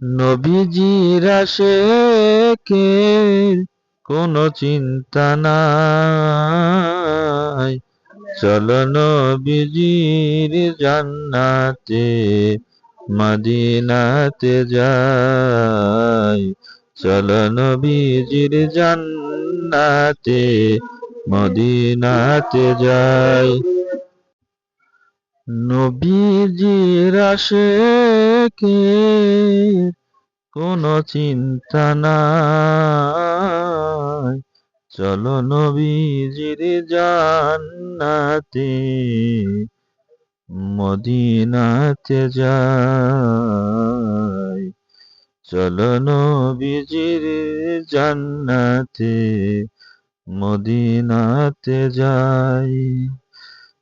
নবীজির আশেকের কোনো চিন্তা নাই। চলো নবীজির জান্নাতে, মদিনাতে যাই। চলো নবীজির জান্নাতে, মদিনাতে যাই। নবীজির আশেকের কোনো চিন্তা নাই। চলো নবীজির জান্নাতে, মদিনাতে যাই। চলো নবীজির জান্নাতে, মদিনাতে যাই।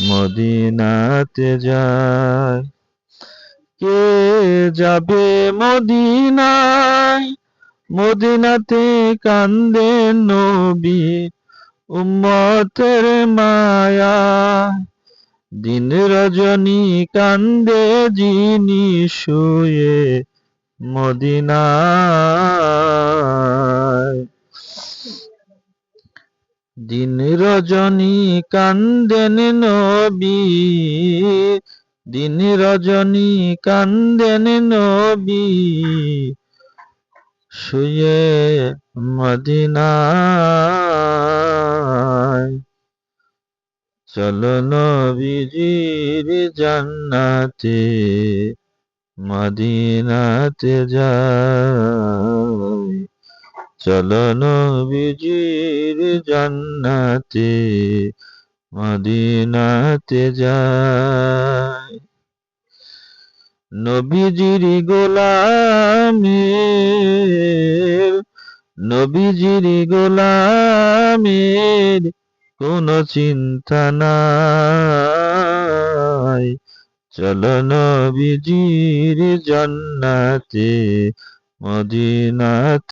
মদিনাতে যাই কে যাবে মদিনায়? মদিনাতে কান্দে নবী উম্মতের মায়া। দিন রজনী কান্দে যিনি শুয়ে মদিনায়। দিন রজনী কান্দেন নবী, দিন রজনী কান্দেন নবী। শুয়ে মদিনায় চলো নবীজির জান্নাতে, মদিনাতে যাই চলো নবীজির জান্নাতে, মদিনাতে যাই নবীজির গোলামের নবীজির গোলামের কোনো চিন্তা নাই। চলো নবীজির জান্নাতে, মদিনাতে